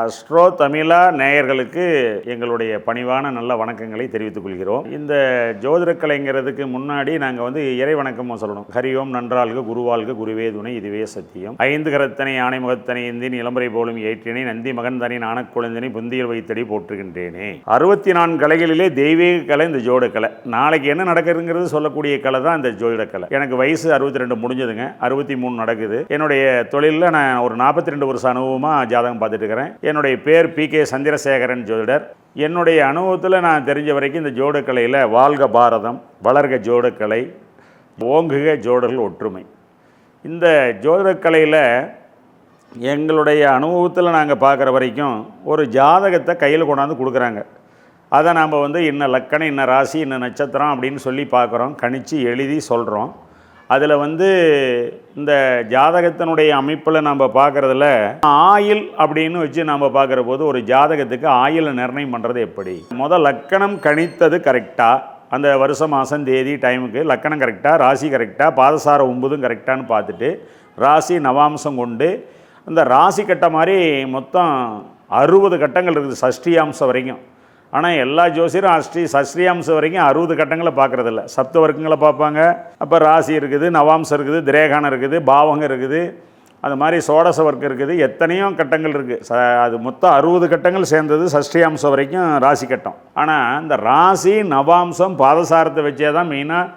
Astro தமிழா நேயர்களுக்கு எங்களுடைய பணிவான நல்ல வணக்கங்களை தெரிவித்துக் கொள்கிறோம். இந்த ஜோதிட கலைங்கிறதுக்கு முன்னாடி நாங்கள் வந்து இறை வணக்கமும் சொல்லணும். ஹரியோம் நன்றாள்க குருவாள்க குருவே துணை இதுவே சத்தியம். ஐந்து கரத்தனை ஆணை முகத்தனை இந்தி நிலம்பரை போலும் ஏற்றினை நந்தி மகன் தனி நாணக்குழந்தனை புந்தியில் வைத்தடி போற்றுகின்றேனே. அறுபத்தி நான்கு கலைகளிலே தெய்வீக கலை இந்த ஜோட கலை நாளைக்கு என்ன நடக்குதுங்கிறது சொல்லக்கூடிய கலை தான் இந்த ஜோதிடக்கலை. கலை எனக்கு வயசு அறுபத்தி ரெண்டு முடிஞ்சதுங்க. அறுபத்தி மூணு நடக்குது. என்னுடைய தொழிலில் நான் ஒரு நாற்பத்தி ரெண்டு வருஷம் அனுபவமாக ஜாதகம் பார்த்துட்டு இருக்கிறேன். என்னுடைய பேர் பி கே சந்திரசேகரன் ஜோதிடர். என்னுடைய அனுபவத்தில் நான் தெரிஞ்ச வரைக்கும் இந்த ஜோடக்கலையில் வாழ்க பாரதம் வளர்க ஜோடக்கலை ஓங்குக ஜோடர்கள் ஒற்றுமை. இந்த ஜோதிடக்கலையில் எங்களுடைய அனுபவத்தில் நாங்கள் பார்க்குற வரைக்கும் ஒரு ஜாதகத்தை கையில் கொண்டாந்து கொடுக்குறாங்க. அதை நாம் வந்து இன்ன லக்கணம் இன்ன ராசி இன்ன நட்சத்திரம் அப்படின்னு சொல்லி பார்க்குறோம் கணிச்சு எழுதி சொல்கிறோம் அதில் வந்து இந்த ஜாதகத்தினுடைய அமைப்பில் நம்ம பார்க்குறதுல ஆயில் அப்படின்னு வச்சு நம்ம பார்க்குற போது ஒரு ஜாதகத்துக்கு ஆயிலை நிர்ணயம் பண்ணுறது எப்படி? முதல் லக்கணம் கணித்தது கரெக்டாக அந்த வருஷம் மாதம் தேதி டைமுக்கு லக்கணம் கரெக்டாக ராசி கரெக்டாக பாதசார ஒம்பதும் கரெக்டான்னு பார்த்துட்டு ராசி நவாம்சம் கொண்டு அந்த ராசி கட்ட மாதிரி மொத்தம் அறுபது கட்டங்கள் இருக்குது சஷ்டி அம்சம் வரைக்கும். ஆனால் எல்லா ஜோசியரும் அஸ்ரீ சஸ்ரீயாம்சம் வரைக்கும் அறுபது கட்டங்களை பார்க்குறதில்ல. சப்த வர்க்கங்களை பார்ப்பாங்க. அப்போ ராசி இருக்குது நவாம்சம் இருக்குது திரேகானம் இருக்குது பாவகம் இருக்குது. அது மாதிரி சோடச வர்க்கம் இருக்குது. எத்தனையோ கட்டங்கள் இருக்குது ச அது மொத்தம் அறுபது கட்டங்கள் சேர்ந்தது சஷ்டியாம்சம் வரைக்கும் ராசி கட்டம். ஆனால் இந்த ராசி நவாம்சம் பாதசாரத்தை வச்சே தான் மெயினாக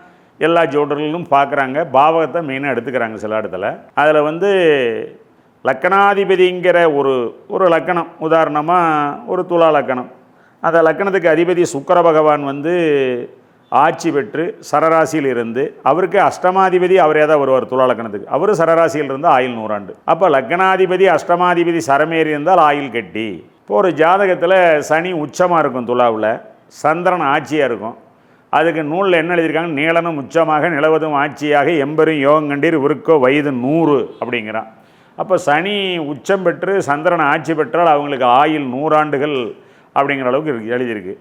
எல்லா ஜோடர்களும் பார்க்குறாங்க. பாவகத்தை மெயினாக எடுத்துக்கிறாங்க சில இடத்துல. அதில் வந்து லக்கணாதிபதிங்கிற ஒரு ஒரு லக்கணம். உதாரணமாக ஒரு துலா லக்கணம். அந்த லக்கணத்துக்கு அதிபதி சுக்கர பகவான் வந்து ஆட்சி பெற்று சரராசியில் இருந்து அவருக்கு அஷ்டமாதிபதி அவரே தான் வருவார் துலா லக்கணத்துக்கு. அவர் சரராசியில் இருந்து ஆயில் நூறாண்டு. அப்போ லக்னாதிபதி அஷ்டமாதிபதி சரமேறி இருந்தால் ஆயுள் கட்டி. இப்போ ஒரு ஜாதகத்தில் சனி உச்சமாக இருக்கும் துலாவில் சந்திரன் ஆட்சியாக இருக்கும். அதுக்கு நூலில் என்ன எழுதியிருக்காங்க? நீளனும் உச்சமாக நிலவதும் ஆட்சியாக எம்பெரும் யோகங்கண்டீர் விருக்கோ வயது நூறு அப்படிங்கிறான். அப்போ சனி உச்சம் பெற்று சந்திரன் ஆட்சி பெற்றால் அவங்களுக்கு ஆயில் நூறாண்டுகள் அப்படிங்கிற அளவுக்கு இருக்கு எழுதியிருக்கு.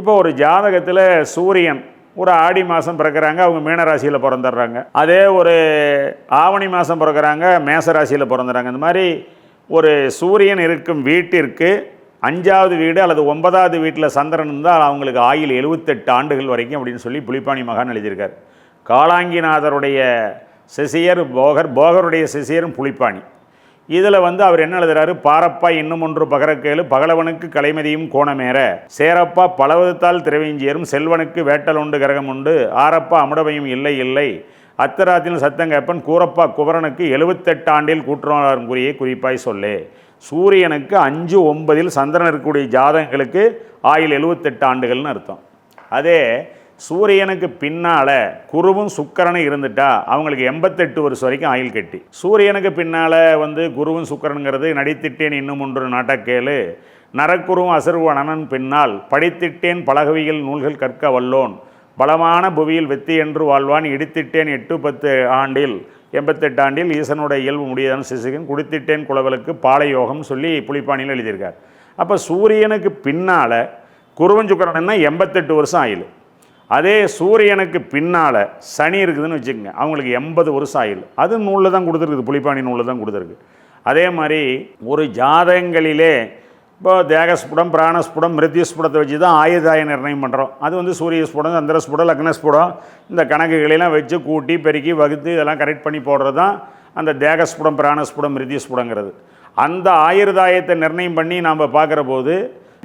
இப்போ ஒரு ஜாதகத்தில் சூரியன் ஒரு ஆடி மாதம் பிறக்கிறாங்க அவங்க மீனராசியில் பிறந்துடுறாங்க. அதே ஒரு ஆவணி மாதம் பிறக்கிறாங்க மேசராசியில் பிறந்துடுறாங்க. இந்த மாதிரி ஒரு சூரியன் இருக்கும் வீட்டிற்கு அஞ்சாவது வீடு அல்லது ஒன்பதாவது வீட்டில் சந்திரன் இருந்தால் அவங்களுக்கு ஆயில் எழுபத்தெட்டு ஆண்டுகள் வரைக்கும் அப்படின்னு சொல்லி புலிப்பாணி மகான் எழுதியிருக்கார். காளாங்கிநாதருடைய சிசியர் போகர் போகருடைய சிசியரும் புலிப்பாணி. இதில் வந்து அவர் என்ன எழுதுறாரு? பாரப்பா இன்னும் ஒன்று பகரக்கேளு பகலவனுக்கு கலைமதியும் கோணமேற. சேரப்பா பலவதத்தால் திரவியஞ்சியரும் செல்வனுக்கு வேட்டல் உண்டு கிரகம் உண்டு. ஆரப்பா அமுடவையும் இல்லை இல்லை. அத்தராத்தின் சத்தங்கப்பன் கூரப்பா குவரனுக்கு எழுபத்தெட்டு ஆண்டில் கூட்டுறாரும் குறியை குறிப்பாய் சொல்லே. சூரியனுக்கு அஞ்சு ஒன்பதில் சந்திரன் இருக்கக்கூடிய ஜாதகங்களுக்கு ஆயில் எழுபத்தெட்டு ஆண்டுகள்னு அர்த்தம். அதே சூரியனுக்கு பின்னால் குருவும் சுக்கரனும் இருந்துட்டா அவங்களுக்கு எண்பத்தெட்டு வருஷம் வரைக்கும் ஆயில் கட்டி. சூரியனுக்கு பின்னால் வந்து குருவும் சுக்கரனுங்கிறது நடித்திட்டேன் இன்னும் ஒன்று நாட்டக்கேளு நரக்குருவும் அசர்வனன் பின்னால் படித்திட்டேன் பலகவியல் நூல்கள் கற்க வல்லோன். பலமான புவியில் வெத்தி என்று வாழ்வான் இடித்திட்டேன் எட்டு பத்து ஆண்டில். எண்பத்தெட்டு ஆண்டில் ஈசனுடைய இயல்பு முடியதான் சிசுகன் குடித்திட்டேன் குலவலுக்கு பாலயோகம் சொல்லி புலிப்பாணியில் எழுதியிருக்கார். அப்போ சூரியனுக்கு பின்னால் குருவன் சுக்கரன்னா எண்பத்தெட்டு வருஷம் ஆயில் அதே சூரியனுக்கு பின்னால் சனி இருக்குதுன்னு வச்சுக்கோங்க. அவங்களுக்கு எண்பது வருஷம் ஆயில் அது நூலில் தான் கொடுத்துருக்குது. புளிப்பாணி நூலில் தான் கொடுத்துருக்கு. அதே மாதிரி ஒரு ஜாதகங்களிலே இப்போ தேகஸ்புடம் பிராணஸ்புடம் மிருத்யுஸ்புடத்தை வச்சு தான் ஆயுதாய நிர்ணயம் பண்ணுறோம் அது வந்து சூரியஸ்புடம் சந்திரஸ்புடம் லக்னஸ்புடம் இந்த கணக்குகளெல்லாம் வச்சு கூட்டி பெருக்கி வகுத்து இதெல்லாம் கரெக்ட் பண்ணி போடுறது தான் அந்த தேகஸ்புடம் பிராணஸ்புடம் மிருத்யுஸ்புடங்கிறது. அந்த ஆயுர்தாயத்தை நிர்ணயம் பண்ணி நாம் பார்க்குற போது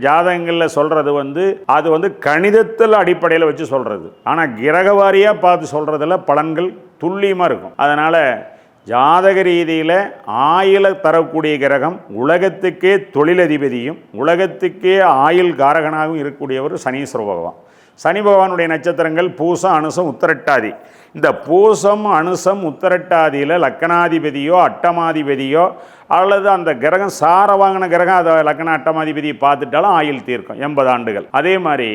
ஜாதகங்களில் சொல்கிறது வந்து அது வந்து கணிதத்தில் அடிப்படையில் வச்சு சொல்கிறது ஆனால் கிரகவாரியாக பார்த்து சொல்கிறதுல பலன்கள் துல்லியமாக இருக்கும். அதனால் ஜாதக ரீதியில் ஆயில தரக்கூடிய கிரகம் உலகத்துக்கே தொழிலதிபதியும் உலகத்துக்கே ஆயுள் காரகனாகவும் இருக்கக்கூடியவர் சனீஸ்வர பகவான். சனி பகவானுடைய நட்சத்திரங்கள் பூசம் அனுசம் உத்தரட்டாதி. இந்த பூசம் அனுசம் உத்தரட்டாதியில் லக்கணாதிபதியோ அட்டமாதிபதியோ அல்லது அந்த கிரகம் சார வாங்கின கிரகம் அதை லக்கண அட்டமாதிபதியை பார்த்துட்டாலும் ஆயுள் தீர்க்கும் எண்பது ஆண்டுகள். அதே மாதிரி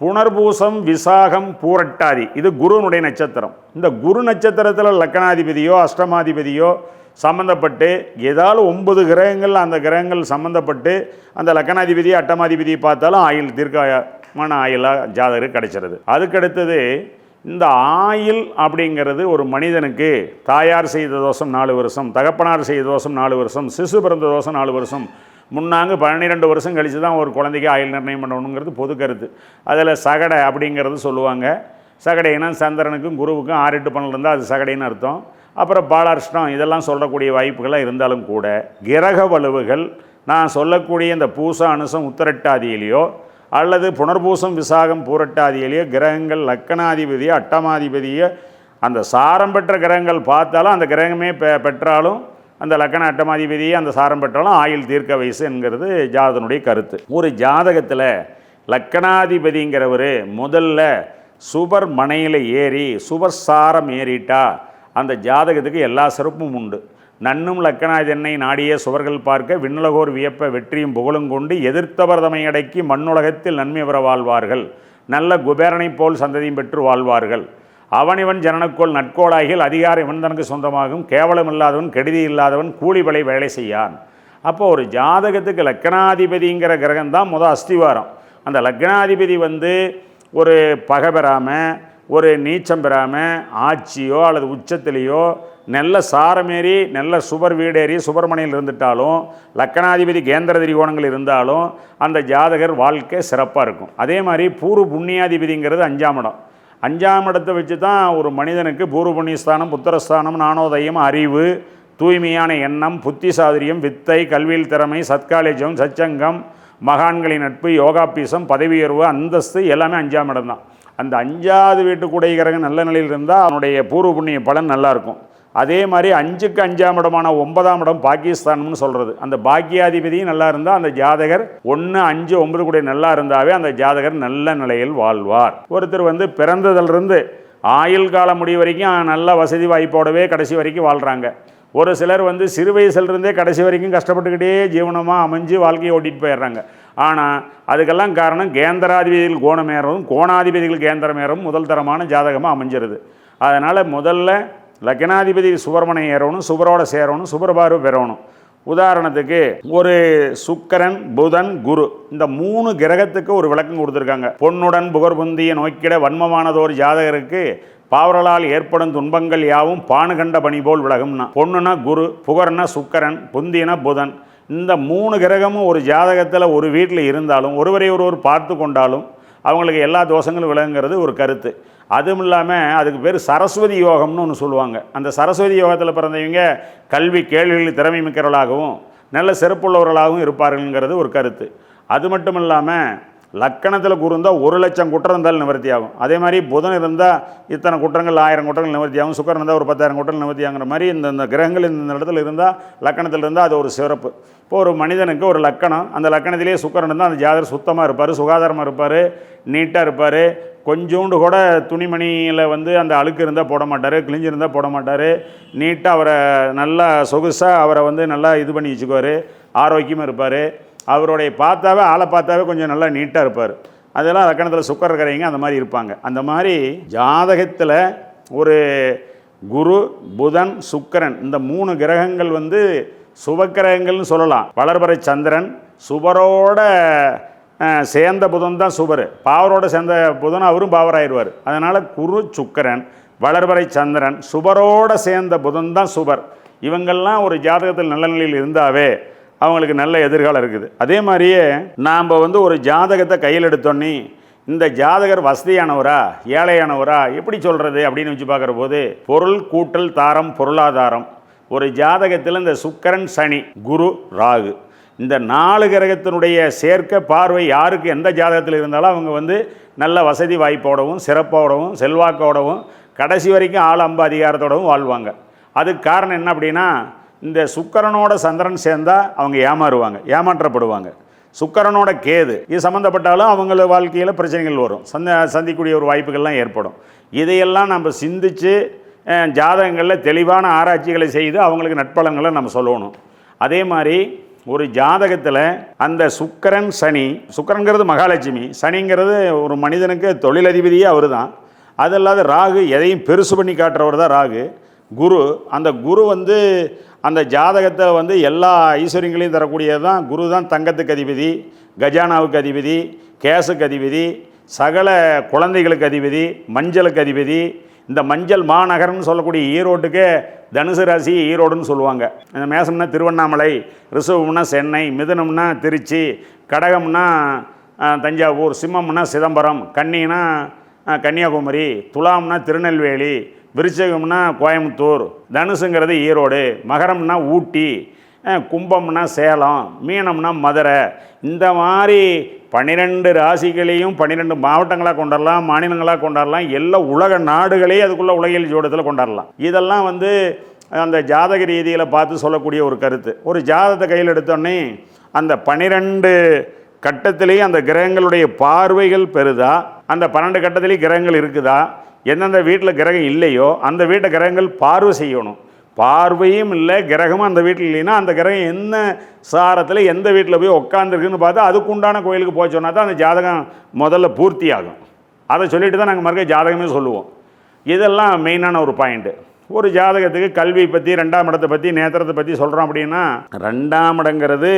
புனர்பூசம் விசாகம் பூரட்டாதி இது குருனுடைய நட்சத்திரம். இந்த குரு நட்சத்திரத்தில் லக்கணாதிபதியோ அஷ்டமாதிபதியோ சம்மந்தப்பட்டு ஏதாவது ஒன்பது கிரகங்கள் அந்த கிரகங்கள் சம்மந்தப்பட்டு அந்த லக்கணாதிபதி அட்டமாதிபதியை பார்த்தாலும் ஆயுள் மன ஆயிலாக ஜாதகருக்கு கிடைச்சிருது. அதுக்கடுத்தது இந்த ஆயில் அப்படிங்கிறது ஒரு மனிதனுக்கு தாயார் செய்த தோஷம் நாலு வருஷம் தகப்பனார் செய்த தோஷம் நாலு வருஷம் சிசு பிறந்த தோஷம் நாலு வருஷம். முன்னாங்க பன்னிரெண்டு வருஷம் கழித்து தான் ஒரு குழந்தைக்கு ஆயுள் நிர்ணயம் பண்ணணுங்கிறது பொது கருத்து. அதில் சகடை அப்படிங்கிறது சொல்லுவாங்க. சகடைனா சந்திரனுக்கும் குருவுக்கும் ஆறு எட்டு பன்னெண்டு இருந்தால் அது சகடைன்னு அர்த்தம். அப்புறம் பாலார்ஷ்டம் இதெல்லாம் சொல்லக்கூடிய வாய்ப்புகள்லாம் இருந்தாலும் கூட கிரக வலுவுகள் நான் சொல்லக்கூடிய இந்த பூசா அனுசம் உத்தரட்டாதியிலையோ அல்லது புனர்பூசம் விசாகம் பூரட்டாதியிலேயே கிரகங்கள் லக்கணாதிபதியோ அட்டமாதிபதியோ அந்த சாரம் பெற்ற கிரகங்கள் பார்த்தாலும் அந்த கிரகமே பெ பெற்றாலும் அந்த லக்கண அட்டமாதிபதியை அந்த சாரம் பெற்றாலும் ஆயுள் தீர்க்க வயசு என்கிறது ஜாதகனுடைய கருத்து. ஒரு ஜாதகத்தில் லக்கணாதிபதிங்கிறவர் முதல்ல சுபர் மனையில் ஏறி சுபர் சாரம் ஏறிட்டா அந்த ஜாதகத்துக்கு எல்லா சிறப்பும் உண்டு. நன்னும் லக்கணாதினை நாடிய சுவர்கள் பார்க்க விண்ணுலகோர் வியப்ப வெற்றியும் புகழும் கொண்டு எதிர்த்தவர் தமையடக்கி மண்ணுலகத்தில் நன்மை பெற வாழ்வார்கள். நல்ல குபேரனைப் போல் சந்ததியும் பெற்று வாழ்வார்கள். அவனிவன் ஜனனக்கோள் நட்கோளாகில் அதிகார இவன் தனக்கு சொந்தமாகும். கேவலம் இல்லாதவன் கெடுதி இல்லாதவன் கூலிபலை வேலை செய்யான். அப்போ ஒரு ஜாதகத்துக்கு லக்கணாதிபதிங்கிற கிரகம் தான் முத அஸ்திவாரம். அந்த லக்னாதிபதி வந்து ஒரு பகை பெறாமல் ஒரு நீச்சம் பெறாமல் ஆட்சியோ அல்லது உச்சத்திலேயோ நல்ல சாரமேறி நல்ல சுபர் வீடேறி சுப்பிரமணியில் இருந்துட்டாலும் லக்கணாதிபதி கேந்திர திரிகோணங்கள் இருந்தாலும் அந்த ஜாதகர் வாழ்க்கை சிறப்பாக இருக்கும். அதே மாதிரி பூர்வ புண்ணியாதிபதிங்கிறது அஞ்சாம் இடம். அஞ்சாம் இடத்தை வச்சு தான் ஒரு மனிதனுக்கு பூர்வ புண்ணியஸ்தானம் புத்திரஸ்தானம் நாணோதயம் அறிவு தூய்மையான எண்ணம் புத்தி சாதுரியம் வித்தை கல்வியில் திறமை சத்காலேஜம் சச்சங்கம் மகான்களின் நட்பு யோகாபீசம் பதவி உயர்வு அந்தஸ்து எல்லாமே அஞ்சாம் இடம் தான். அந்த அஞ்சாவது வீட்டு கூடை கிரகம் நல்ல நிலையில் இருந்தால் அவனுடைய பூர்வ புண்ணிய பலன் நல்லாயிருக்கும் அதே மாதிரி அஞ்சுக்கு அஞ்சாம் இடமான ஒன்பதாம் இடம் பாகிஸ்தானம்னு சொல்கிறது அந்த பாக்கியாதிபதியும் நல்லா இருந்தால் அந்த ஜாதகர் ஒன்று அஞ்சு ஒன்பது கூட நல்லா இருந்தாவே அந்த ஜாதகர் நல்ல நிலையில் வாழ்வார். ஒருத்தர் வந்து பிறந்ததிலிருந்து ஆயுள் காலம் முடிவு வரைக்கும் நல்ல வசதி வாய்ப்போடவே கடைசி வரைக்கும் வாழ்கிறாங்க ஒரு சிலர் வந்து சிறு வயசுலேருந்தே கடைசி வரைக்கும் கஷ்டப்பட்டுக்கிட்டே ஜீவனமாக அமைஞ்சு வாழ்க்கையை ஓட்டிகிட்டு போயிடுறாங்க. ஆனால் அதுக்கெல்லாம் காரணம் கேந்திராதிபதிகள் கோணமேறவும் கோணாதிபதிகள் கேந்திரமேறவும் முதல் தரமான ஜாதகமாக அமைஞ்சிருது. அதனால் முதல்ல லக்னாதிபதி சுப்பிரமணியம் ஏறணும் சுபரோட சேரணும் சுபரபாரு பெறணும். உதாரணத்துக்கு ஒரு சுக்கரன் புதன் குரு இந்த மூணு கிரகத்துக்கு ஒரு விளக்கம் கொடுத்துருக்காங்க. பொன்னுடன் புகர்புந்திய நோக்கிட வன்மமானதோர் ஜாதகருக்கு பாவரலால் ஏற்படும் துன்பங்கள் யாவும் பானுகண்ட பணி போல் விலகும்னா பொண்ணுனா குரு புகர்னா சுக்கரன் புந்தினா புதன். இந்த மூணு கிரகமும் ஒரு ஜாதகத்தில் ஒரு வீட்டில் இருந்தாலும் ஒருவரை ஒருவர் பார்த்து கொண்டாலும் அவங்களுக்கு எல்லா தோஷங்களும் விளங்குங்கிறது ஒரு கருத்து. அதுவும் இல்லாமல் அதுக்கு பேர் சரஸ்வதி யோகம்னு ஒன்று சொல்லுவாங்க. அந்த சரஸ்வதி யோகத்தில் பிறந்தவங்க கல்வி கேள்விகளில் திறமை மிக்கவர்களாகவும் நல்ல சிறப்புள்ளவர்களாகவும் இருப்பார்கள்ங்கிறது ஒரு கருத்து. அது மட்டும் இல்லாமல் லக்கணத்தில் குரு இருந்தால் ஒரு லட்சம் குற்றம் இருந்தாலும் நிவர்த்தி ஆகும். அதே மாதிரி புதன் இருந்தால் இத்தனை குற்றங்கள் ஆயிரம் குற்றங்கள் நிவர்த்தி ஆகும். சுக்கரன் இருந்தால் ஒரு பத்தாயிரம் குற்றங்கள் நிவர்த்தி ஆகுற மாதிரி இந்த இந்த கிரகங்கள் இந்த இடத்துல இருந்தால் லக்கணத்தில் இருந்தால் அது ஒரு சிறப்பு. இப்போ ஒரு மனிதனுக்கு ஒரு லக்கணம் அந்த லக்கணத்திலேயே சுக்கரன் இருந்தால் அந்த ஜாதகர் சுத்தமாக இருப்பார் சுகாதாரமாக இருப்பார் நீட்டாக இருப்பார் கொஞ்சோண்டு கூட துணிமணியில் வந்து அந்த அழுக்கு இருந்தால் போட மாட்டார் கிழிஞ்சிருந்தால் போட மாட்டார். நீட்டாக அவரை நல்லா சொகுசாக அவரை வந்து நல்லா இது பண்ணி வச்சுக்குவார். ஆரோக்கியமாக இருப்பார். அவருடைய பார்த்தாவே ஆளை பார்த்தாவே கொஞ்சம் நல்லா நீட்டாக இருப்பார். அதெல்லாம் லக்கணத்தில் சுக்கர் இருக்கிறவங்க அந்த மாதிரி இருப்பாங்க. அந்த மாதிரி ஜாதகத்தில் ஒரு குரு புதன் சுக்கரன் இந்த மூணு கிரகங்கள் வந்து சுபக்கிரகங்கள்னு சொல்லலாம். வளர்பறை சந்திரன் சுபரோட சேர்ந்த புதன் தான் சுபர். பாவரோட சேர்ந்த புதன் அவரும் பாவராயிருவார் அதனால் குரு சுக்கரன் வளர்பறை சந்திரன் சுபரோட சேர்ந்த புதன் தான் சுபர். இவங்கெல்லாம் ஒரு ஜாதகத்தில் நல்ல நிலையில் இருந்தாவே அவங்களுக்கு நல்ல எதிர்காலம் இருக்குது. அதே மாதிரியே நாம் வந்து ஒரு ஜாதகத்தை கையில் எடுத்தோன்னே இந்த ஜாதகர் வசதியானவரா ஏழையானவரா எப்படி சொல்கிறது அப்படின்னு வச்சு பார்க்குற போது பொருள் கூட்டல் தாரம் பொருளாதாரம். ஒரு ஜாதகத்தில் இந்த சுக்கரன் சனி குரு ராகு. இந்த நாலு கிரகத்தினுடைய சேர்க்க பார்வை யாருக்கு எந்த ஜாதகத்தில் இருந்தாலும் அவங்க வந்து நல்ல வசதி வாய்ப்போடவும் சிறப்போடவும் செல்வாக்கோடவும் கடைசி வரைக்கும் ஆள் அம்பு அதிகாரத்தோடவும் வாழ்வாங்க. அதுக்கு காரணம் என்ன அப்படின்னா இந்த சுக்கரனோட சந்திரன் சேர்ந்தால் அவங்க ஏமாறுவாங்க ஏமாற்றப்படுவாங்க. சுக்கரனோட கேது இது சம்மந்தப்பட்டாலும் அவங்கள வாழ்க்கையில் பிரச்சனைகள் வரும். சந்த சந்திக்கக்கூடிய ஒரு வாய்ப்புகள்லாம் ஏற்படும். இதையெல்லாம் நம்ம சிந்தித்து ஜாதகங்களில் தெளிவான ஆராய்ச்சிகளை செய்து அவங்களுக்கு நட்பலங்களை நம்ம சொல்லணும். அதே மாதிரி ஒரு ஜாதகத்தில் அந்த சுக்கிரன் சனி சுக்கரங்கிறது மகாலட்சுமி சனிங்கிறது ஒரு மனிதனுக்கு தொழிலதிபதியே அவர் தான் அது இல்லாத ராகு எதையும் பெருசு பண்ணி காட்டுறவர் தான் ராகு. குரு அந்த குரு வந்து அந்த ஜாதகத்தை வந்து எல்லா ஐஸ்வர்யங்களையும் தரக்கூடியது தான். குரு தான் தங்கத்துக்கு அதிபதி கஜானாவுக்கு அதிபதி கேஸுக்கு அதிபதி சகல குழந்தைகளுக்கு அதிபதி மஞ்சளுக்கு அதிபதி இந்த மஞ்சள் மாநகரம்னு சொல்லக்கூடிய ஈரோட்டுக்கு தனுசு ராசி ஈரோடுன்னு சொல்லுவாங்க. இந்த மேசம்னா திருவண்ணாமலை ரிசவம்னா சென்னை மிதுனம்னா திருச்சி கடகம்னா தஞ்சாவூர் சிம்மம்னா சிதம்பரம் கன்னினா கன்னியாகுமரி துலாம்னா திருநெல்வேலி விருச்சகம்னா கோயம்புத்தூர் தனுசுங்கிறது ஈரோடு மகரம்னா ஊட்டி கும்பம்னா சேலம் மீனம்னா மதுரை இந்த மாதிரி பன்னிரெண்டு ராசிகளையும் பன்னிரெண்டு மாவட்டங்களாக கொண்டாடலாம் மாநிலங்களாக கொண்டாடலாம் எல்லா உலக நாடுகளே அதுக்குள்ளே உலகியல் ஜோடத்தில் கொண்டாடலாம் இதெல்லாம் வந்து அந்த ஜாதக ரீதியில் பார்த்து சொல்லக்கூடிய ஒரு கருத்து. ஒரு ஜாதகத்தை கையில் எடுத்தோடனே அந்த பன்னிரெண்டு கட்டத்திலேயே அந்த கிரகங்களுடைய பார்வைகள் பெறுதா? அந்த பன்னெண்டு கட்டத்திலேயே கிரகங்கள் இருக்குதா? எந்தெந்த வீட்டில் கிரகம் இல்லையோ அந்த வீட்டை கிரகங்கள் பார்வை செய்யணும். பார்வையும் இல்லை கிரகமும் அந்த வீட்டில் இல்லைன்னா அந்த கிரகம் என்ன சாரத்தில் எந்த வீட்டில் போய் உட்காந்துருக்குன்னு பார்த்து அதுக்குண்டான கோயிலுக்கு போய் சொன்னால் தான் அந்த ஜாதகம் முதல்ல பூர்த்தி ஆகும் அதை சொல்லிட்டு தான் நாங்கள் மறுக்க ஜாதகமே சொல்லுவோம். இதெல்லாம் மெயினான ஒரு பாயிண்ட்டு ஒரு ஜாதகத்துக்கு கல்வி பற்றி ரெண்டாம் இடத்தை பற்றி நேத்திரத்தை பற்றி சொல்கிறோம் அப்படின்னா ரெண்டாம் இடங்கிறது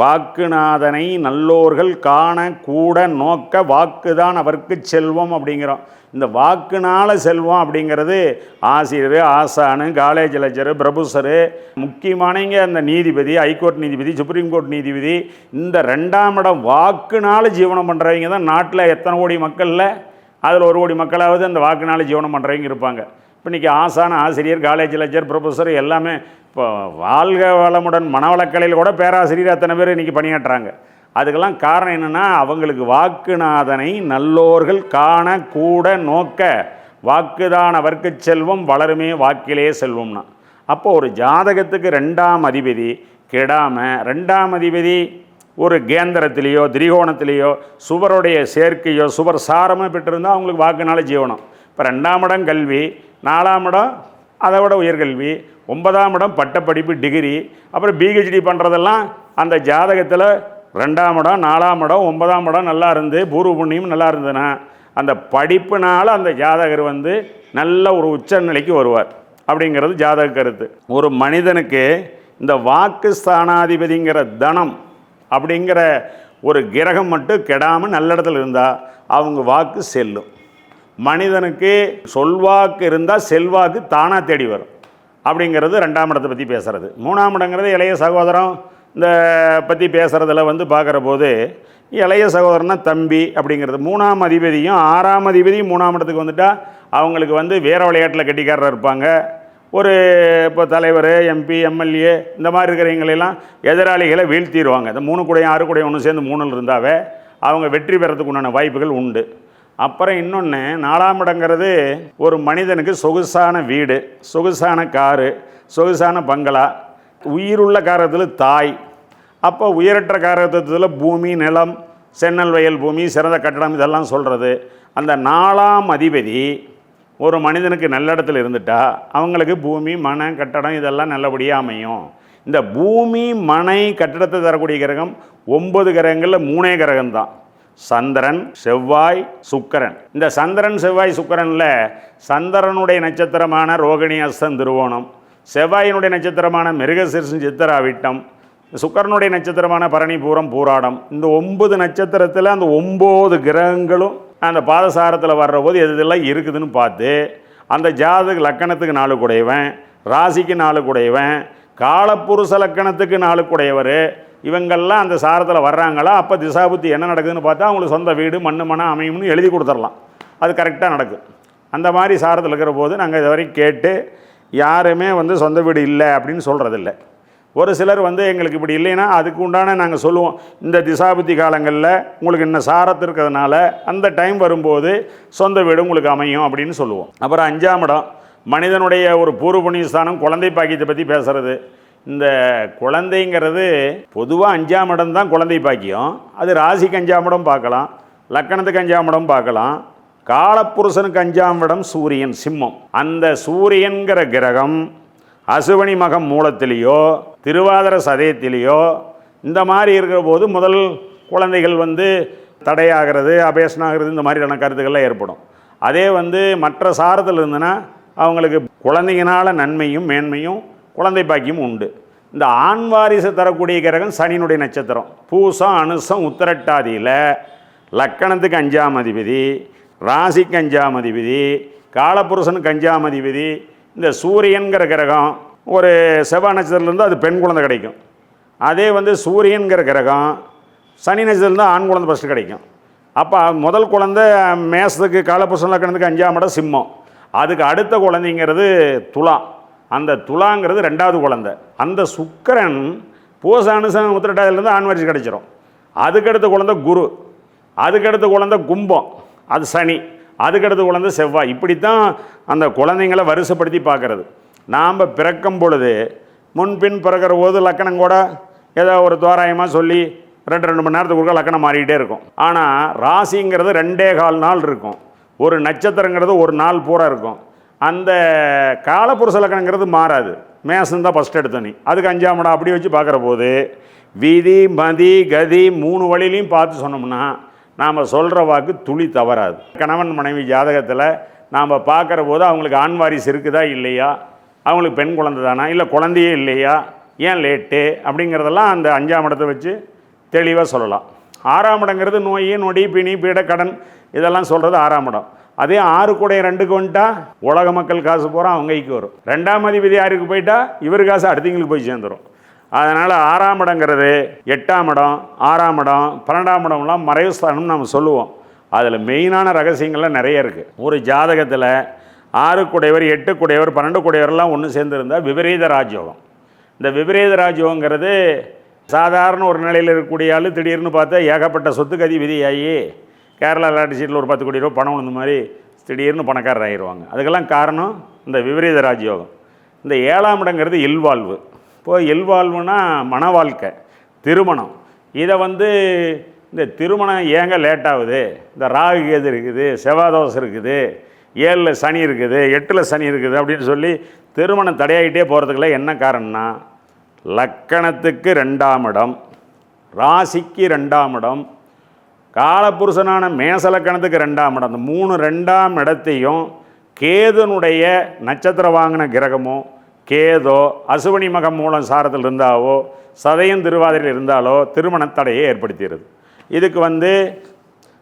வாக்குநாதனை நல்லோர்கள் காண கூட நோக்க வாக்குதான் அவருக்கு செல்வம் அப்படிங்கிறோம். இந்த வாக்குனால செல்வம் அப்படிங்கிறது ஆசிரியர் ஆசானு காலேஜ் லெக்சரு பிரபுசரு முக்கியமானவங்க அந்த நீதிபதி ஹைகோர்ட் நீதிபதி சுப்ரீம் கோர்ட் நீதிபதி இந்த ரெண்டாம் இடம் வாக்குனால ஜீவனம் பண்ணுறவங்க தான் நாட்டில் எத்தனை கோடி மக்களில்? அதில் ஒரு கோடி மக்களாவது அந்த வாக்குனால ஜீவனம் பண்ணுறவங்க இருப்பாங்க. இப்போ இன்றைக்கி ஆசான ஆசிரியர் காலேஜ் லெக்சர் ப்ரொஃபஸர் எல்லாமே இப்போ வாழ்க வளமுடன் மனவளக்கலையில் கூட பேராசிரியர் அத்தனை பேர் இன்றைக்கி பணியாற்றுறாங்க அதுக்கெல்லாம் காரணம் என்னென்னா அவங்களுக்கு வாக்குநாதனை நல்லோர்கள் காண கூட நோக்க வாக்குதான வர்க்க செல்வம் வளருமே வாக்கிலே செல்வம்னா. அப்போது ஒரு ஜாதகத்துக்கு ரெண்டாம் அதிபதி கெடாமல் ரெண்டாம் அதிபதி ஒரு கேந்திரத்திலேயோ திரிகோணத்திலேயோ சுவருடைய சேர்க்கையோ சுவர் சாரமோ பெற்றிருந்தால் அவங்களுக்கு வாக்குனால ஜீவனம். இப்போ ரெண்டாம் இடம் கல்வி நாலாம் இடம் அதை விட உயர்கல்வி ஒன்பதாம் இடம் பட்டப்படிப்பு டிகிரி அப்புறம் பிஹெச்டி பண்ணுறதெல்லாம் அந்த ஜாதகத்தில் ரெண்டாம் இடம் நாலாம் இடம் ஒன்பதாம் இடம் நல்லா இருந்து பூர்வ புண்ணியம் நல்லா இருந்ததுன்னா அந்த படிப்புனால் அந்த ஜாதகர் வந்து நல்ல ஒரு உச்ச நிலைக்கு வருவார் அப்படிங்கிறது ஜாதக கருத்து. ஒரு மனிதனுக்கு இந்த வாக்கு ஸ்தானாதிபதிங்கிற தனம் அப்படிங்கிற ஒரு கிரகம் மட்டும் கெடாமல் நல்ல இடத்துல இருந்தால் அவங்க வாக்கு செல்லும். மனிதனுக்கு சொல்வாக்கு இருந்தால் செல்வாக்கு தானாக தேடி வரும். அப்படிங்கிறது ரெண்டாம் இடத்தை பற்றி பேசுகிறது மூணாம் இடங்கிறது இளைய சகோதரம். இந்த பற்றி பேசுகிறதுல வந்து பார்க்குற போது இளைய சகோதரனா தம்பி அப்படிங்கிறது. மூணாம் அதிபதியும் ஆறாம் அதிபதியும் மூணாம் இடத்துக்கு வந்துட்டால் அவங்களுக்கு வந்து வேற விளையாட்டில் கட்டிக்காரராக இருப்பாங்க. ஒரு இப்போ தலைவர் எம்பி எம்எல்ஏ இந்த மாதிரி இருக்கிறவங்களெல்லாம் எதிராளிகளை வீழ்த்திடுவாங்க இந்த மூணு கூடையும் ஆறு கூடையும் ஒன்று சேர்ந்து மூணில் இருந்தாவே அவங்க வெற்றி பெறத்துக்கு உண்டான வாய்ப்புகள் உண்டு. அப்புறம் இன்னொன்று நாலாம் இடங்கிறது ஒரு மனிதனுக்கு சொகுசான வீடு சொகுசான காரு சொகுசான பங்களா உயிருள்ள காரத்தில் தாய் அப்போ உயிரற்ற காரத்தில் பூமி நிலம் சென்னல் வயல் பூமி சிறந்த கட்டடம் இதெல்லாம் சொல்கிறது அந்த நாலாம் அதிபதி ஒரு மனிதனுக்கு நல்ல இடத்துல இருந்துட்டா அவங்களுக்கு பூமி மனை கட்டடம் இதெல்லாம் நல்லபடியாக அமையும். இந்த பூமி மனை கட்டடத்தை தரக்கூடிய கிரகம் ஒன்பது கிரகங்களில் மூணே கிரகம் தான் சந்திரன் செவ்வாய் சுக்கரன். இந்த சந்திரன் செவ்வாய் சுக்கரனில் சந்திரனுடைய நட்சத்திரமான ரோகிணி அஸ்தன் திருவோணம். செவ்வாயினுடைய நட்சத்திரமான மிருகசிறுசன் சித்தராவிட்டம். சுக்கரனுடைய நட்சத்திரமான பரணிபூரம் பூராடம். இந்த ஒன்பது நட்சத்திரத்தில் அந்த ஒம்பது கிரகங்களும் அந்த பாதசாரத்தில் வர்ற போது எது இதெல்லாம் இருக்குதுன்னு பார்த்து அந்த ஜாதக லக்கணத்துக்கு நாலு குடையவன் ராசிக்கு நாலு குடையவன் காலப்புருஷ லக்கணத்துக்கு நாலு குடையவர் இவங்கெல்லாம் அந்த சாரத்தில் வர்றாங்களா? அப்போ திசாபுத்தி என்ன நடக்குதுன்னு பார்த்தா அவங்களுக்கு சொந்த வீடு மண்ணு மனம் அமையும்னு எழுதி கொடுத்துடலாம். அது கரெக்டாக நடக்கும் அந்த மாதிரி சாரத்தில் இருக்கிற போது நாங்கள் இது வரைக்கும் கேட்டு யாருமே வந்து சொந்த வீடு இல்லை அப்படின்னு சொல்கிறதில்ல ஒரு சிலர் வந்து எங்களுக்கு இப்படி இல்லைன்னா அதுக்கு உண்டான நாங்கள் சொல்லுவோம் இந்த திசாபுத்தி காலங்களில் உங்களுக்கு இன்னும் சாரத்து இருக்கிறதுனால அந்த டைம் வரும்போது சொந்த வீடு உங்களுக்கு அமையும் அப்படின்னு சொல்லுவோம். அப்புறம் அஞ்சாம் இடம் மனிதனுடைய ஒரு பூர்வ புண்ணியஸ்தானம் குழந்தை பாக்கியத்தை பற்றி பேசுகிறது இந்த குழந்தைங்கிறது பொதுவாக அஞ்சாம் இடம் தான் குழந்தை பாக்கியம். அது ராசிக்கு அஞ்சாம் இடம் பார்க்கலாம். லக்கணத்துக்கு அஞ்சாம் இடம் பார்க்கலாம். காலப்புருஷனுக்கு அஞ்சாம் இடம் சூரியன் சிம்மம். அந்த சூரியன்கிற கிரகம் அசுவனி மகம் மூலத்திலேயோ திருவாதிர சதயத்திலேயோ இந்த மாதிரி இருக்கிற போது முதல் குழந்தைகள் வந்து தடையாகிறது அபேஷனாகிறது இந்த மாதிரியான கருத்துக்கள்லாம் ஏற்படும். அதே வந்து மற்ற சாரத்தில் இருந்ததுன்னா அவங்களுக்கு குழந்தைங்கனால நன்மையும் மேன்மையும் குழந்தை பாக்கியம் உண்டு. இந்த ஆண் வாரிசு தரக்கூடிய கிரகம் சனியினுடைய நட்சத்திரம். பூசம் அனுசம் உத்திரட்டாதியில் லக்கணத்துக்கு அஞ்சாம் அதிபதி ராசிக்கு அஞ்சாம் அதிபதி காலபுருஷனுக்கு அஞ்சாம் அதிபதி இந்த சூரியன்கிற கிரகம் ஒரு செவ்வாய் நட்சத்திரத்துலேருந்து அது பெண் குழந்தை கிடைக்கும். அதே வந்து சூரியன்கிற கிரகம் சனி நட்சத்திரத்துலேருந்து ஆண் குழந்தை ஃபஸ்ட்டு கிடைக்கும். அப்போ முதல் குழந்தை மேசத்துக்கு காலபுருஷன் லக்கணத்துக்கு அஞ்சாம் இடம் சிம்மம். அதுக்கு அடுத்த குழந்தைங்கிறது துலாம். அந்த துலாங்கிறது ரெண்டாவது குழந்தை. அந்த சுக்கரன் பூச அனுசம் உத்திரட்டாதிலேருந்து ஆண் வாரிசு அதுக்கடுத்த குழந்தை குரு. அதுக்கடுத்த குழந்தை கும்பம். அது சனி. அதுக்கடுத்த குழந்தை செவ்வாய். இப்படித்தான் அந்த குழந்தைங்களை வரிசைப்படுத்தி பார்க்குறது. நாம் பிறக்கும் பொழுது முன்பின் பிறக்கிற போது லக்கணம் கூட ஏதோ ஒரு தோராயமாக சொல்லி ரெண்டு ரெண்டு மணி நேரத்துக்கு ஒருக்கா லக்கணம் மாறிக்கிட்டே இருக்கும். ஆனால் ராசிங்கிறது ரெண்டே கால் நாள் இருக்கும். ஒரு நட்சத்திரங்கிறது ஒரு நாள் பூரா இருக்கும். அந்த காலப்புருஷ லக்கணங்கிறது மாறாது. மேசம் தான் ஃபஸ்ட் எடுத்த நீ. அதுக்கு அஞ்சாம் இடம் அப்படி வச்சு பார்க்குற போது விதி மதி கதி மூணு வழியிலையும் பார்த்து சொன்னோம்னா நாம் சொல்கிற வாக்கு துளி தவறாது. கணவன் மனைவி ஜாதகத்தில் நாம் பார்க்குற போது அவங்களுக்கு ஆண் வாரிசு இருக்குதா இல்லையா? அவங்களுக்கு பெண் குழந்தை தானா? இல்லை குழந்தையே இல்லையா? ஏன் லேட்டு? அப்படிங்கிறதெல்லாம் அந்த அஞ்சாம் இடத்தை வச்சு தெளிவாக சொல்லலாம். ஆறாம் இடங்கிறது நோய் நொடி பிணி பீட கடன் இதெல்லாம் சொல்கிறது ஆறாம் இடம். அதே ஆறு கூட ரெண்டுக்கு வந்துட்டா உலக மக்கள் காசு பூரா அவங்க கைக்கு வரும். ரெண்டாம் அதிபதி யாருக்கு போயிட்டா இவர் காசு அடுத்தவங்களுக்கு போய் சேர்ந்துடும் அதனால் ஆறாம் இடங்கிறது எட்டாம் இடம் ஆறாம் இடம் பன்னெண்டாம் இடம்லாம் மறைவு ஸ்தானம்னு நம்ம சொல்லுவோம். அதில் மெயினான ரகசியங்கள்லாம் நிறைய இருக்குது ஒரு ஜாதகத்தில் ஆறு குடையவர் எட்டு குடையவர் பன்னெண்டு குடையவர்லாம் ஒன்று சேர்ந்துருந்தால் விபரீத ராஜயோகம். இந்த விபரீத ராஜயோகங்கிறது சாதாரண ஒரு நிலையில் இருக்கக்கூடிய ஆள் திடீர்னு பார்த்தா ஏகப்பட்ட சொத்துக்கு அதிபதியாகி கேரளா லாட்டரி சீட்டில் ஒரு பத்து கோடி ரூபா பணம் விழுந்த மாதிரி திடீர்னு பணக்காரர் ஆகிடுவாங்க அதுக்கெல்லாம் காரணம் இந்த விபரீத ராஜயோகம். இந்த ஏழாம் இடங்கிறது இல்வாழ்வு. இப்போது இல்வாழ்வுனா மன வாழ்க்கை திருமணம். இதை வந்து இந்த திருமணம் ஏங்க லேட் ஆகுது? இந்த ராகு கேது இருக்குது செவ்வாதோசம் இருக்குது ஏழில் சனி இருக்குது எட்டில் சனி இருக்குது அப்படின்னு சொல்லி திருமணம் தடையாகிட்டே போகிறதுக்குள்ள என்ன காரணம்னா லக்கணத்துக்கு ரெண்டாம் இடம் ராசிக்கு ரெண்டாம் இடம் காலபுருஷனான மேசலக்கணத்துக்கு ரெண்டாம் இடம். அந்த மூணு ரெண்டாம் இடத்தையும் கேதுனுடைய நட்சத்திரம் வாங்கின கிரகமோ கேதோ அசுவனி மகம் மூலம் சாரத்தில் இருந்தாவோ சதயம் திருவாதிரையில் இருந்தாலோ திருமண தடையை ஏற்படுத்திடுது இதுக்கு வந்து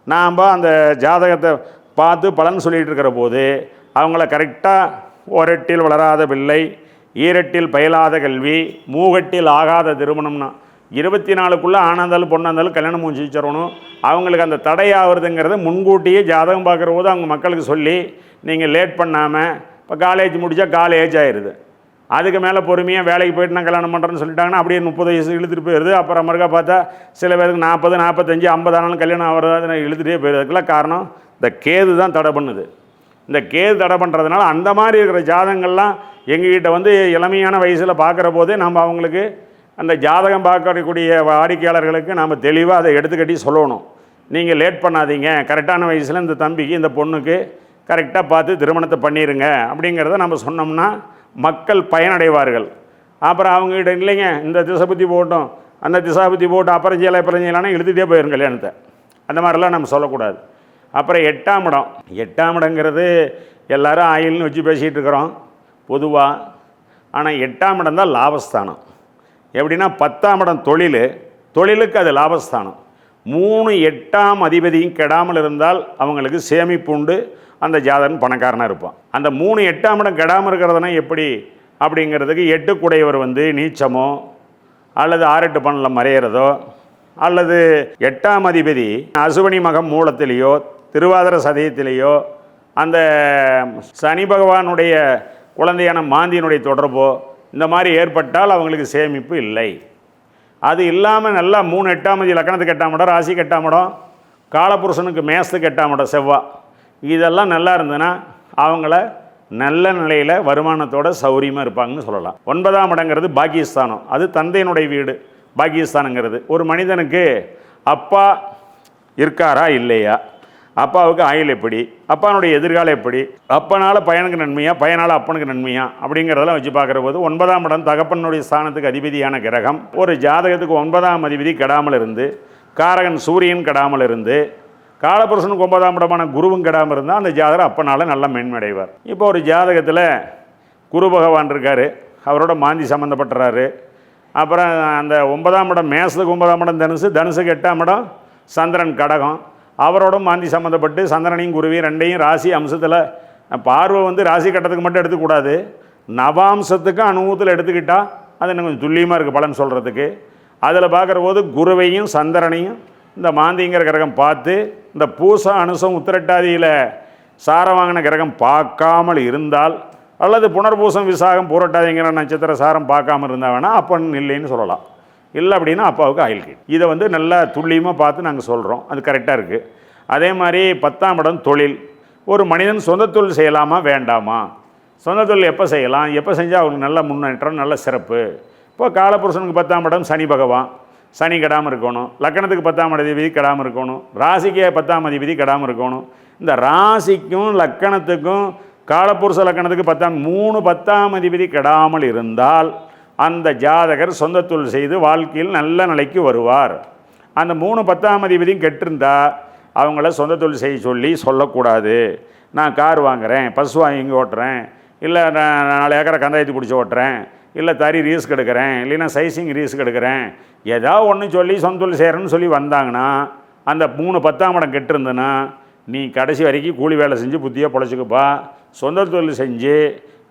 நாம் அந்த ஜாதகத்தை பார்த்து பலன் சொல்லிகிட்டு இருக்கிற போது அவங்கள கரெக்டாக ஓரெட்டில் வளராத பிள்ளை ஈரட்டில் பயிலாத கல்வி மூகட்டில் ஆகாத திருமணம்னா இருபத்தி நாலுக்குள்ளே ஆனாந்தாலும் பொண்ணாந்தாலும் கல்யாணம் முடிச்சு வச்சிடணும். அவங்களுக்கு அந்த தடை ஆகுறதுங்கிறத முன்கூட்டியே ஜாதகம் பார்க்குற போது அவங்க மக்களுக்கு சொல்லி நீங்கள் லேட் பண்ணாமல் இப்போ காலேஜ் முடித்தா காலேஜ் ஆயிடுது அதுக்கு மேலே பொறுமையாக வேலைக்கு போயிட்டு நான் கல்யாணம் பண்ணுறேன்னு சொல்லிட்டாங்கன்னா அப்படியே முப்பது வயசு இழுத்துட்டு போயிடுது அப்புறம் மறுக்கா பார்த்தா சில பேருக்கு நாற்பது நாற்பத்தஞ்சு ஐம்பது ஆனாலும் கல்யாணம் ஆகிறதா இழுத்துட்டே போயிடுது காரணம் இந்த கேது தான் தடை பண்ணுது. இந்த கேது தடை பண்ணுறதுனால அந்த மாதிரி இருக்கிற ஜாதகங்கள்லாம் எங்ககிட்ட வந்து இளமையான வயசில் பார்க்குற போதே நம்ம அவங்களுக்கு அந்த ஜாதகம் பார்க்கக்கூடிய வாடிக்கையாளர்களுக்கு நாம் தெளிவாக அதை எடுத்துக்கட்டி சொல்லணும். நீங்கள் லேட் பண்ணாதீங்க. கரெக்டான வயசில் இந்த தம்பிக்கு இந்த பொண்ணுக்கு கரெக்டாக பார்த்து திருமணத்தை பண்ணிடுங்க அப்படிங்கிறத நம்ம சொன்னோம்னா மக்கள் பயனடைவார்கள். அப்புறம் அவங்ககிட்ட இல்லைங்க இந்த திசை புத்தி போட்டோம் அந்த திசா புத்தி போட்டு அப்புறம் செய்யலை அப்புறம் செய்யலாம்னா எழுதிட்டே போயிடும் கல்யாணத்தை. அந்த மாதிரிலாம் நம்ம சொல்லக்கூடாது. அப்புறம் எட்டாம் இடம். எட்டாம் இடங்கிறது எல்லோரும் ஆயில்னு வச்சு பேசிகிட்டு இருக்கிறோம் பொதுவாக ஆனால் எட்டாம் இடம் தான் லாபஸ்தானம். எப்படின்னா பத்தாம் இடம் தொழில். தொழிலுக்கு அது லாபஸ்தானம். மூணு எட்டாம் அதிபதியும் கெடாமல் இருந்தால் அவங்களுக்கு சேமிப்பு உண்டு. அந்த ஜாதகன் பணக்காரனாக இருப்பான். அந்த மூணு எட்டாம் இடம் கெடாமல் இருக்கிறதுனா எப்படி? அப்படிங்கிறதுக்கு எட்டு குடையவர் வந்து நீச்சமோ அல்லது ஆறெட்டு பணில் மறையிறதோ அல்லது எட்டாம் அதிபதி அசுவனி மகம் மூலத்திலேயோ திருவாதிர சதயத்திலேயோ அந்த சனி பகவானுடைய குழந்தையான மாந்தியினுடைய தொடர்போ இந்த மாதிரி ஏற்பட்டால் அவங்களுக்கு சேமிப்பு இல்லை. அது இல்லாமல் நல்லா மூணு எட்டாம் அதிபதி லக்கணத்துக்கு எட்டாம் இடம் ராசிக்கு எட்டாம் இடம் காலபுருஷனுக்கு மேசத்துக்கு எட்டாம் இடம் செவ்வாய் இதெல்லாம் நல்லா இருந்ததுன்னா அவங்கள நல்ல நிலையில் வருமானத்தோட சௌரியமாக இருப்பாங்கன்னு சொல்லலாம். ஒன்பதாம் இடங்கிறது பாகிஸ்தானம் அது தந்தையினுடைய வீடு பாகிஸ்தானுங்கிறது ஒரு மனிதனுக்கு அப்பா இருக்காரா இல்லையா? அப்பாவுக்கு ஆயுள் எப்படி? அப்பானுடைய எதிர்காலம் எப்படி? அப்பனால் பையனுக்கு நன்மையா பையனால் அப்பனுக்கு நன்மையா? அப்படிங்கிறதெல்லாம் வச்சு பார்க்குற போது ஒன்பதாம் இடம் தகப்பனுடைய ஸ்தானத்துக்கு அதிபதியான கிரகம். ஒரு ஜாதகத்துக்கு ஒன்பதாம் அதிபதி கெடாமல் இருந்து காரகன் சூரியன் கெடாமல் இருந்து காலபுருஷனுக்கு ஒன்பதாம் இடமான குருவும் கெடாமல் இருந்தால் அந்த ஜாதகர் அப்பனால நல்ல மேன்மடைவார் இப்போ ஒரு ஜாதகத்தில் குரு பகவான் இருக்கார் அவரோட மாந்தி சம்மந்தப்பட்டுறாரு அப்புறம் அந்த ஒன்பதாம் இடம் மேசத்துக்கு ஒன்பதாம் இடம் தனுசு தனுசுக்கு எட்டாம் இடம் சந்திரன் கடகம். அவரோட மாந்தி சம்மந்தப்பட்டு சந்திரனையும் குருவியும் ரெண்டையும் ராசி அம்சத்தில் பார்வை வந்து ராசி கட்டத்துக்கு மட்டும் எடுத்துக்கூடாது. நவாம்சத்துக்கு அனுபவத்தில் எடுத்துக்கிட்டால் அது இன்னும் கொஞ்சம் துல்லியமாக இருக்குது பலன் சொல்கிறதுக்கு அதில் பார்க்குற போது குருவையும் சந்திரனையும் இந்த மாந்திங்கிற கிரகம் பார்த்து இந்த பூசா அனுசம் உத்திரட்டாதியில் சாரம் வாங்கின கிரகம் பார்க்காமல் இருந்தால் அல்லது புனர்பூசம் விசாகம் பூரட்டாதிங்கிற நட்சத்திர சாரம் பார்க்காம இருந்தால் வேணால் அப்பன் இல்லைன்னு சொல்லலாம். இல்லை அப்படின்னா அப்பாவுக்கு ஆயில் கீட் இதை வந்து நல்லா துல்லியமாக பார்த்து நாங்கள் சொல்கிறோம் அது கரெக்டாக இருக்குது அதே மாதிரி பத்தாம் இடம் தொழில். ஒரு மனிதன் சொந்த தொழில் செய்யலாமா வேண்டாமா? சொந்த தொழில் எப்போ செய்யலாம்? எப்போ செஞ்சால் அவங்களுக்கு நல்ல முன்னேற்றம் நல்ல சிறப்பு? இப்போ காலபுருஷனுக்கு பத்தாம் இடம் சனி பகவான். சனி கெடாமல் இருக்கணும். லக்கணத்துக்கு பத்தாம் அதிபதி கெடாமல் இருக்கணும். ராசிக்கே பத்தாம் அதிபதி கெடாமல் இருக்கணும். இந்த ராசிக்கும் லக்கணத்துக்கும் காலப்புருஷ லக்கணத்துக்கு பத்தாம் மூணு பத்தாம் அதிபதி கெடாமல் இருந்தால் அந்த ஜாதகர் சொந்த தொழில் செய்து வாழ்க்கையில் நல்ல நிலைக்கு வருவார். அந்த மூணு பத்தாம் அதிபதியும் கெட்டிருந்தா அவங்கள சொந்த தொழில் செய்ய சொல்லி சொல்லக்கூடாது. நான் கார் வாங்குறேன் பஸ் வாங்கி ஓட்டுறேன் இல்லை நான் நாலு ஏக்கரை கந்தாயத்து பிடிச்சி ஓட்டுறேன் இல்லை தறி ரீஸ்க் எடுக்கிறேன் இல்லைன்னா சைசிங் ரீஸ்க் எடுக்கிறேன் ஏதாவது ஒன்று சொல்லி சொந்த தொழில் செய்கிறேன்னு சொல்லி வந்தாங்கன்னா அந்த மூணு பத்தாம் இடம் கெட்டிருந்ததுன்னா நீ கடைசி வரைக்கும் கூலி வேலை செஞ்சு புத்தியாக பொழைச்சிக்கப்பா. சொந்த தொழில் செஞ்சு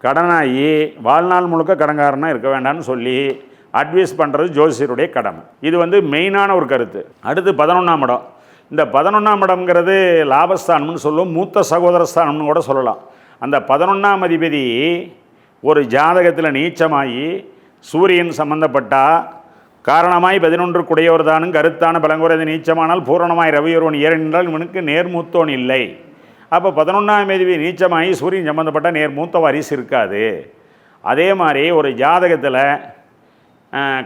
கடனாகி வாழ்நாள் முழுக்க கடன்காரனாக இருக்க வேண்டாம்னு சொல்லி அட்வைஸ் பண்ணுறது ஜோசியருடைய கடமை இது வந்து மெயினான ஒரு கருத்து. அடுத்து பதினொன்றாம் இடம். இந்த பதினொன்றாம் இடம்ங்கிறது லாபஸ்தானம்னு சொல்லுவோம் மூத்த சகோதரஸ்தானம்னு கூட சொல்லலாம். அந்த பதினொன்றாம் அதிபதி ஒரு ஜாதகத்தில் நீச்சமாகி சூரியன் சம்மந்தப்பட்டால் காரணமாய் பதினொன்று குடையோர் தானும் கருத்தான பலங்குறைந்த நீச்சமானால் பூரணமாய் ரவியொருவன் ஏறென்றால் இவனுக்கு நேர்மூத்தோன் இல்லை. அப்போ பதினொன்றாம் தேதி நீச்சமாகி சூரியன் சம்மந்தப்பட்ட நேர் மூத்த வாரிசு இருக்காது. அதே மாதிரி ஒரு ஜாதகத்தில்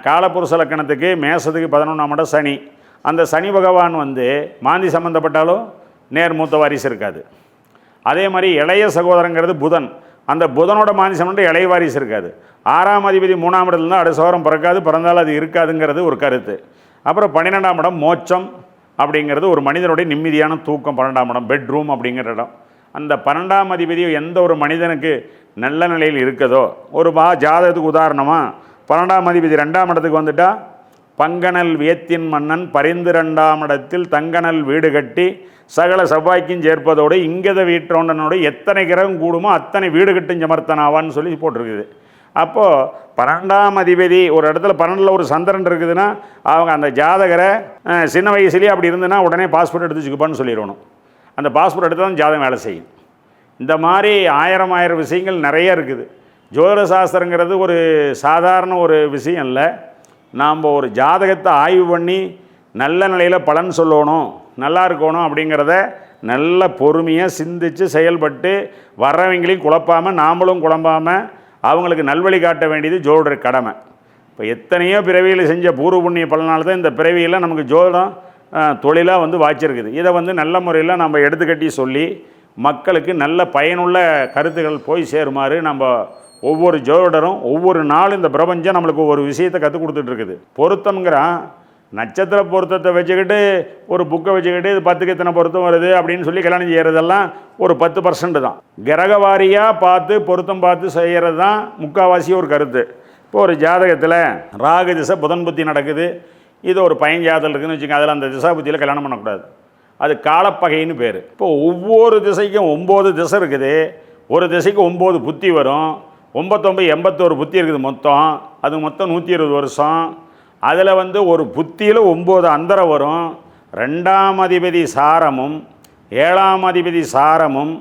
காலப்புருஷ லக்கணத்துக்கு மேசத்துக்கு பதினொன்றாம் இடம் சனி. அந்த சனி பகவான் வந்து மாந்தி சம்மந்தப்பட்டாலும் நேர் மூத்த வாரிசு இருக்காது. அதே மாதிரி இளைய சகோதரங்கிறது புதன். அந்த புதனோட மாந்தி சம்மந்தம் இளைய வாரிசு இருக்காது. ஆறாம் அதிபதி மூணாம் இடத்துல இருந்தால் அடுத்த சோரம் பிறக்காது பிறந்தால் அது இருக்காதுங்கிறது ஒரு கருத்து. அப்புறம் பன்னிரெண்டாம் இடம் மோட்சம். அப்படிங்கிறது ஒரு மனிதனுடைய நிம்மதியான தூக்கம் பன்னெண்டாம் இடம் பெட்ரூம் அப்படிங்கிற இடம். அந்த பன்னெண்டாம் அதிபதி எந்த ஒரு மனிதனுக்கு நல்ல நிலையில் இருக்கதோ ஒரு பா ஜாதகத்துக்கு உதாரணமாக பன்னெண்டாம் அதிபதி ரெண்டாம் இடத்துக்கு வந்துட்டா பங்கனல் வியத்தின் மன்னன் பரிந்து ரெண்டாம் இடத்தில் தங்கனல் வீடு கட்டி சகல செவ்வாய்க்கும் சேர்ப்பதோடு இங்கத வீட்டோண்டனோட எத்தனை கிரகம் கூடுமோ அத்தனை வீடு கட்டும் சமர்த்தனாவான்னு சொல்லி போட்டிருக்குது. அப்போது பன்னெண்டாம் அதிபதி ஒரு இடத்துல பன்னெண்டில் ஒரு சந்திரன் இருக்குதுன்னா அவங்க அந்த ஜாதகரை சின்ன வயசுலேயே அப்படி இருந்துன்னா உடனே பாஸ்போர்ட் எடுத்து வச்சுக்கப்பான்னு சொல்லிடணும் அந்த பாஸ்போர்ட் எடுத்து தான் ஜாதகம் வேலை செய்யும். இந்த மாதிரி ஆயிரம் ஆயிரம் விஷயங்கள் நிறைய இருக்குது. ஜோதிட சாஸ்திரங்கிறது ஒரு சாதாரண ஒரு விஷயம் இல்லை நாம் ஒரு ஜாதகத்தை ஆய்வு பண்ணி நல்ல நிலையில் பலன் சொல்லணும் நல்லா இருக்கணும் அப்படிங்கிறத நல்ல பொறுமையாக சிந்தித்து செயல்பட்டு வர்றவங்களையும் குழப்பாமல் நாமளும் குழம்பாமல் அவங்களுக்கு நல்வழி காட்ட வேண்டியது ஜோடர் கடமை. இப்போ எத்தனையோ பிறவியில் செஞ்ச பூர்வ புண்ணிய பலனால தான் இந்த பிறவியில் நமக்கு ஜோடம் தொழிலாக வந்து வாய்ச்சிருக்குது. இதை வந்து நல்ல முறையில் நம்ம எடுத்துக்கட்டி சொல்லி மக்களுக்கு நல்ல பயனுள்ள கருத்துக்கள் போய் சேருமாறு நம்ம ஒவ்வொரு ஜோதிடரும் ஒவ்வொரு நாளும் இந்த பிரபஞ்சம் நம்மளுக்கு ஒவ்வொரு விஷயத்தை கற்றுக் கொடுத்துட்ருக்குது பொருத்தம்ங்கிறான் நட்சத்திர பொருத்தத்தை வச்சுக்கிட்டு ஒரு புக்கை வச்சுக்கிட்டு இது பத்துக்கு எத்தனை பொருத்தம் வருது அப்படின்னு சொல்லி கல்யாணம் செய்கிறதெல்லாம் ஒரு பத்து பர்சன்ட் தான். கிரக வாரியாக பார்த்து பொருத்தம் பார்த்து செய்கிறது தான் முக்கால்வாசி ஒரு கருத்து. இப்போ ஒரு ஜாதகத்தில் ராகு திசை புதன் புத்தி நடக்குது. இது ஒரு பையன் ஜாதகம் இருக்குதுன்னு வச்சுக்கோங்க அதில் அந்த திசா புத்தியில் கல்யாணம் பண்ணக்கூடாது. அது காலப்பகைன்னு பேர். இப்போ ஒவ்வொரு திசைக்கும் ஒம்பது திசை இருக்குது. ஒரு திசைக்கு ஒம்பது புத்தி வரும். ஒம்பத்தொம்பது எண்பத்தோரு புத்தி இருக்குது மொத்தம். அது மொத்தம் நூற்றி இருபது வருஷம். அதில் வந்து ஒரு புத்தியில் ஒம்பது அந்தரம் வரும். ரெண்டாம் அதிபதி சாரமும் ஏழாம் அதிபதி சாரமும்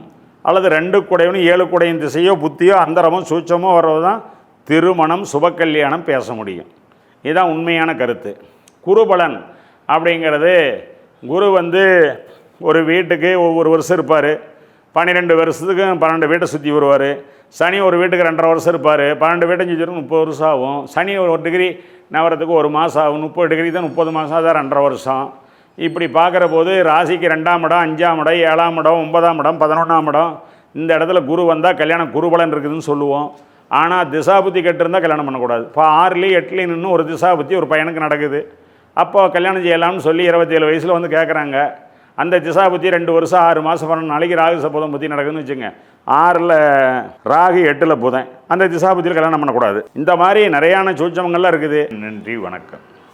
அல்லது ரெண்டு குடையும் ஏழு குடையின் திசையோ புத்தியோ அந்தரமும் சூட்சமோ வர்றது தான் திருமணம் சுபக்கல்யாணம் பேச முடியும். இதுதான் உண்மையான கருத்து. குருபலன் அப்படிங்கிறது குரு வந்து ஒரு வீட்டுக்கு ஒவ்வொரு வருஷம் இருப்பார். பன்னிரெண்டு வருஷத்துக்கு பன்னெண்டு வீட்டை சுற்றி வருவார். சனி ஒரு வீட்டுக்கு ரெண்டரை வருஷம் இருப்பார். பன்னெண்டு வீட்டை சுற்றி முப்பது வருஷம் ஆகும். சனி ஒரு டிகிரி நவரத்துக்கு ஒரு மாதம் ஆகும். முப்பது டிகிரி தான் முப்பது மாதம் அதான் ரெண்டரை வருஷம். இப்படி பார்க்குற போது ராசிக்கு ரெண்டாம் இடம் அஞ்சாம் இடம் ஏழாம் இடம் ஒன்பதாம் இடம் பதினொன்றாம் இடம் இந்த இடத்துல குரு வந்தால் கல்யாணம் குருபலன் இருக்குதுன்னு சொல்லுவோம். ஆனால் திசாபுத்தி கெட்டிருந்தால் கல்யாணம் பண்ணக்கூடாது. இப்போ ஆறுலேயும் எட்டுலேயும் நின்று ஒரு திசாபுத்தி ஒரு பையனுக்கு நடக்குது. அப்போ கல்யாணம் செய்யலாம்னு சொல்லி இருபத்தேழு வயசில் வந்து கேட்குறாங்க அந்த திசா புத்தி ரெண்டு வருஷம் ஆறு மாதம் பன்னெண்டு நாளைக்கு ராகு சபோதம் புத்தி நடக்குதுன்னு வச்சுங்க ஆறில் ராகு எட்டில் புதன். அந்த திசா கல்யாணம் பண்ணக்கூடாது. இந்த மாதிரி நிறையான சூச்சமங்கள்லாம் இருக்குது. நன்றி வணக்கம்.